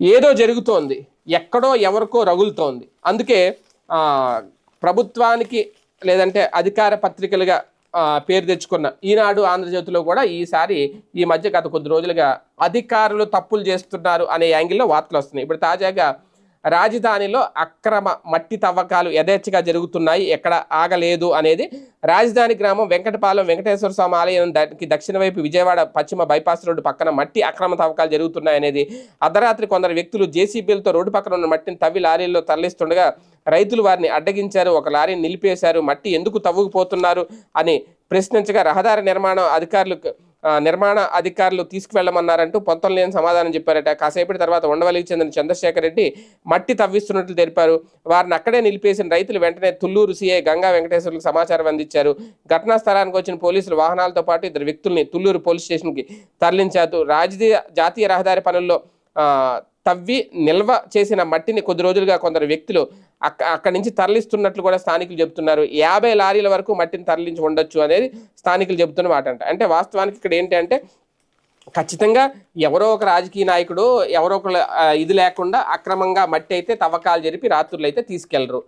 ఏదో జరుగుతోంది. ఎక్కడో ఎవరికో రగులుతోంది. అందుకే ప్రభుత్వానికి లేదంటే అధికార పత్రికలుగా పేరు తెచ్చుకున్న ఈనాడు ఆంధ్రజ్యోతిలో కూడా ఈసారి ఈ మధ్య గత కొద్ది రోజులుగా అధికారులు తప్పులు చేస్తున్నారు అనే యాంగిల్లో వార్తలు వస్తున్నాయి. ఇప్పుడు తాజాగా రాజధానిలో అక్రమ మట్టి తవ్వకాలు యథేచ్ఛగా జరుగుతున్నాయి. ఎక్కడ ఆగలేదు అనేది రాజధాని గ్రామం వెంకటపాలెం వెంకటేశ్వర స్వామి ఆలయం దక్షిణ వైపు విజయవాడ పశ్చిమ బైపాస్ రోడ్డు పక్కన మట్టి అక్రమ తవ్వకాలు జరుగుతున్నాయి అనేది అర్ధరాత్రి కొందరు వ్యక్తులు జేసీబీలతో రోడ్డు పక్కన ఉన్న మట్టిని తవ్వి లారీల్లో తరలిస్తుండగా రైతులు వారిని అడ్డగించారు. ఒక లారీని నిలిపేశారు. మట్టి ఎందుకు తవ్వుకుపోతున్నారు అని ప్రశ్నించగా రహదారి నిర్మాణం అధికారులు నిర్మాణ అధికారులు తీసుకువెళ్ళమన్నారంటూ పొంతం లేని సమాధానం చెప్పారట. కాసేపటి తర్వాత ఉండవల్లికి చెందిన చంద్రశేఖర్ రెడ్డి మట్టి తవ్విస్తున్నట్లు తెలిపారు. వారిని అక్కడే నిలిపేసిన రైతులు వెంటనే తుల్లూరు సీఐ గంగా వెంకటేశ్వర్లకు సమాచారం అందించారు. ఘటనా స్థలానికి వచ్చిన పోలీసులు వాహనాలతో పాటు ఇద్దరు వ్యక్తుల్ని తుల్లూరు పోలీస్ స్టేషన్కి తరలించారు. రాజకీయ జాతీయ రహదారి పనుల్లో తవ్వి నిల్వ చేసిన మట్టిని కొద్ది రోజులుగా కొందరు వ్యక్తులు అక్క అక్కడి నుంచి తరలిస్తున్నట్లు కూడా స్థానికులు చెబుతున్నారు. యాభై లారీల వరకు మట్టిని తరలించి ఉండొచ్చు అనేది స్థానికులు చెబుతున్న మాట అంట. అంటే వాస్తవానికి ఇక్కడ ఏంటంటే ఖచ్చితంగా ఎవరో ఒక రాజకీయ నాయకుడు ఎవరో ఒక ఇది లేకుండా అక్రమంగా మట్టి అయితే తవ్వకాలు జరిపి రాత్రులు అయితే తీసుకెళ్ళరు.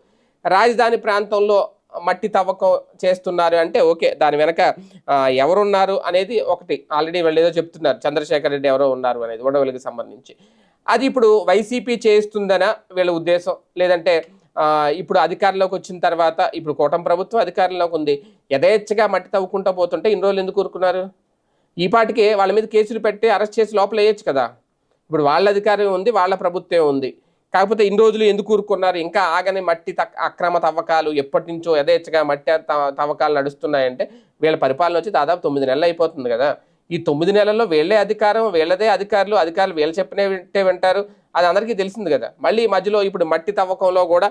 రాజధాని ప్రాంతంలో మట్టి తవ్వకం చేస్తున్నారు అంటే ఓకే దాని వెనక ఎవరున్నారు అనేది ఒకటి. ఆల్రెడీ వాళ్ళు ఏదో చెప్తున్నారు చంద్రశేఖర్ రెడ్డి ఎవరో ఉన్నారు అనేది ఉండవల్లికి సంబంధించి. అది ఇప్పుడు వైసీపీ చేస్తుందన వీళ్ళ ఉద్దేశం. లేదంటే ఇప్పుడు అధికారంలోకి వచ్చిన తర్వాత ఇప్పుడు కూటమి ప్రభుత్వం అధికారంలోకి ఉంది. యథేచ్ఛగా మట్టి తవ్వుకుంటూ పోతుంటే ఇన్ని రోజులు ఎందుకు కోరుకున్నారు ఈ పాటికే వాళ్ళ మీద కేసులు పెట్టి అరెస్ట్ చేసి లోపల వేయచ్చు కదా. ఇప్పుడు వాళ్ళ అధికారం ఉంది వాళ్ళ ప్రభుత్వం ఉంది. కాకపోతే ఇన్ని రోజులు ఎందుకు కూరుకున్నారు ఇంకా ఆగని మట్టి అక్రమ తవ్వకాలు ఎప్పటి నుంచో యథేచ్ఛగా మట్టి తవ- తవ్వకాలు నడుస్తున్నాయంటే వీళ్ళ పరిపాలన వచ్చి దాదాపు తొమ్మిది నెలలు అయిపోతుంది కదా. ఈ తొమ్మిది నెలల్లో వీళ్ళే అధికారం వీళ్ళదే అధికారులు అధికారులు వీళ్ళు చెప్పినే వింటే వింటారు. అది అందరికీ తెలిసింది కదా. మళ్ళీ మధ్యలో ఇప్పుడు మట్టి తవ్వకంలో కూడా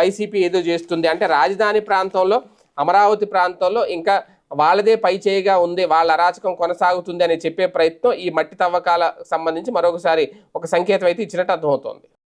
వైసీపీ ఏదో చేస్తుంది. అంటే రాజధాని ప్రాంతంలో అమరావతి ప్రాంతంలో ఇంకా వాళ్ళదే పై చేయిగా ఉంది వాళ్ళ అరాచకం కొనసాగుతుంది అని చెప్పే ప్రయత్నం ఈ మట్టి తవ్వకాల సంబంధించి మరొకసారి ఒక సంకేతం అయితే ఇచ్చినట్టు అర్థమవుతోంది.